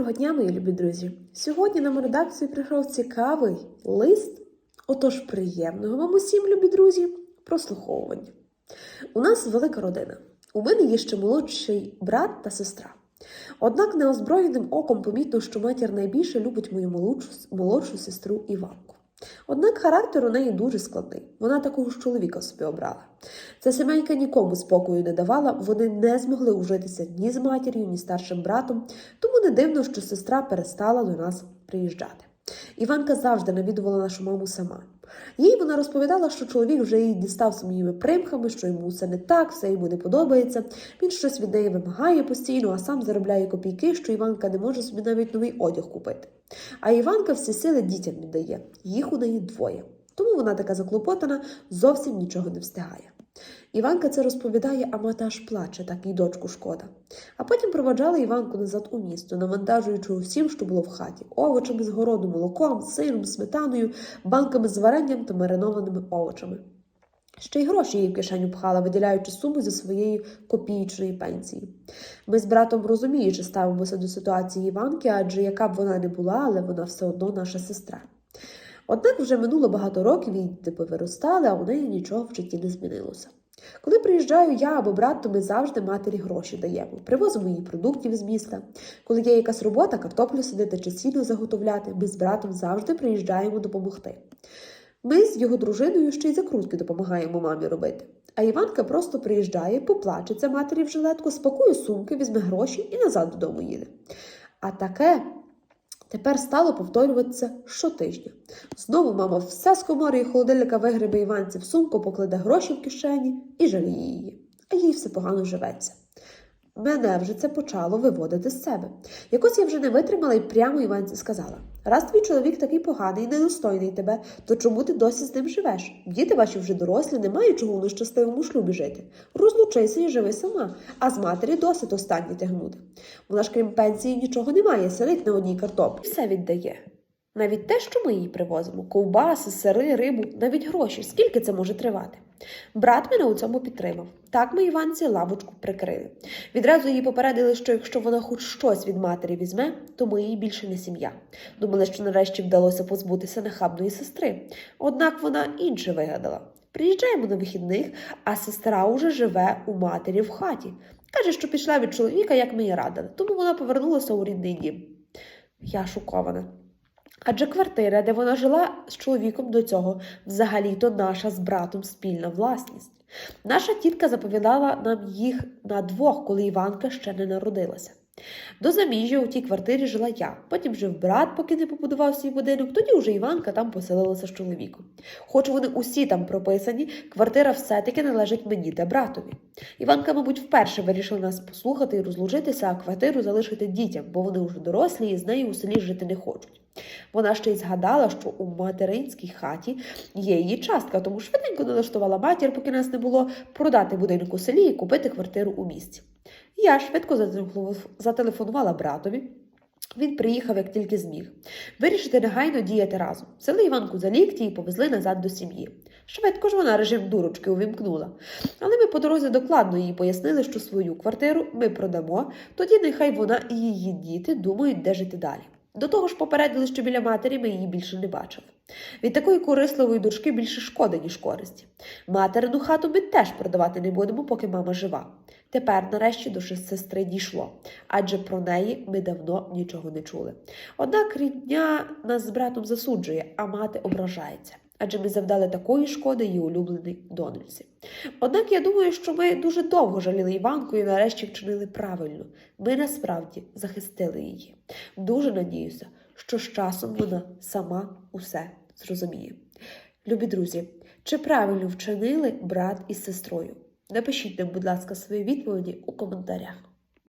Доброго дня, мої любі друзі! Сьогодні нам у редакцію прийшов цікавий лист. Отож, приємного вам усім, любі друзі, прослуховування. У нас велика родина. У мене є ще молодший брат та сестра. Однак неозброєним оком помітно, що матір найбільше любить мою молодшу, молодшу сестру Іванку. Однак характер у неї дуже складний. Вона такого ж чоловіка собі обрала. Ця сімейка нікому спокою не давала, вони не змогли ужитися ні з матір'ю, ні старшим братом, тому не дивно, що сестра перестала до нас приїжджати. Іванка завжди навідувала нашу маму сама. Їй вона розповідала, що чоловік вже її дістав своїми примхами, що йому все не так, все йому не подобається. Він щось від неї вимагає постійно, а сам заробляє копійки, що Іванка не може собі навіть новий одяг купити. А Іванка всі сили дітям віддає, їх у неї двоє. Тому вона така заклопотана, зовсім нічого не встигає. Іванка це розповідає, а мати аж плаче, так їй дочку шкода. А потім проводжала Іванку назад у місто, навантажуючи усім, що було в хаті: овочами з городу, молоком, сиром, сметаною, банками з варенням та маринованими овочами. Ще й гроші їй в кишеню пхала, виділяючи суму зі своєї копієчної пенсії. Ми з братом розуміючи ставимося до ситуації Іванки, адже яка б вона не була, але вона все одно наша сестра. Однак вже минуло багато років, її діти повиростали, а у неї нічого в житті не змінилося. Коли приїжджаю я або брат, то ми завжди матері гроші даємо, привозимо їй продуктів з міста. Коли є якась робота, картоплю садити чи сіно заготовляти, ми з братом завжди приїжджаємо допомогти. Ми з його дружиною ще й закрутки допомагаємо мамі робити. А Іванка просто приїжджає, поплачеться матері в жилетку, спакує сумки, візьме гроші і назад додому їде. А таке тепер стало повторюватися щотижня. Знову мама все з комори і холодильника вигребе Іванці в сумку, покладе гроші в кишені і жаліє її. А їй все погано живеться. Мене вже це почало виводити з себе. Якось я вже не витримала і прямо Іванці сказала: раз твій чоловік такий поганий недостойний тебе, то чому ти досі з ним живеш? Діти ваші вже дорослі, немає чого у нещасливому шлюбі жити. Розлучися і живи сама, а з матері досить останні тягнути. Вона ж крім пенсії нічого не має, сидить на одній картоплі. Все віддає. Навіть те, що ми їй привозимо: ковбаси, сири, рибу, навіть гроші. Скільки це може тривати? Брат мене у цьому підтримав. Так ми Іванці лавочку прикрили. Відразу її попередили, що якщо вона хоч щось від матері візьме, то ми їй більше не сім'я. Думали, що нарешті вдалося позбутися нахабної сестри. Однак вона інше вигадала. Приїжджаємо на вихідних, а сестра уже живе у матері в хаті. Каже, що пішла від чоловіка, як ми їй радили, тому вона повернулася у рідний дім. Я шокована. Адже квартира, де вона жила з чоловіком до цього, взагалі-то наша з братом спільна власність. Наша тітка заповідала нам їх на двох, коли Іванка ще не народилася. До заміжжя у тій квартирі жила я, потім жив брат, поки не побудував свій будинок, тоді вже Іванка там поселилася з чоловіком. Хоч вони усі там прописані, квартира все-таки належить мені та братові. Іванка, мабуть, вперше вирішила нас послухати і розлучитися, а квартиру залишити дітям, бо вони вже дорослі і з нею у селі жити не хочуть. Вона ще й згадала, що у материнській хаті є її частка, тому швиденько налаштувала матір, поки нас не було, продати будинок у селі і купити квартиру у місті. Я швидко зателефонувала- братові. Він приїхав, як тільки зміг. Вирішити негайно діяти разом. Взяли Іванку за лікті і повезли назад до сім'ї. Швидко ж вона режим дурочки увімкнула. Але ми по дорозі докладно їй пояснили, що свою квартиру ми продамо, тоді нехай вона і її діти думають, де жити далі. До того ж попередили, що біля матері ми її більше не бачили. Від такої корисливої дочки більше шкоди, ніж користі. Материну хату ми теж продавати не будемо, поки мама жива. Тепер, нарешті, до сестри дійшло, адже про неї ми давно нічого не чули. Однак рідня нас з братом засуджує, а мати ображається. Адже ми завдали такої шкоди її улюбленій донечці. Однак я думаю, що ми дуже довго жаліли Іванку і нарешті вчинили правильно. Ми насправді захистили її. Дуже надіюся, що з часом вона сама усе зрозуміє. Любі друзі, чи правильно вчинили брат із сестрою? Напишіть нам, будь ласка, свої відповіді у коментарях.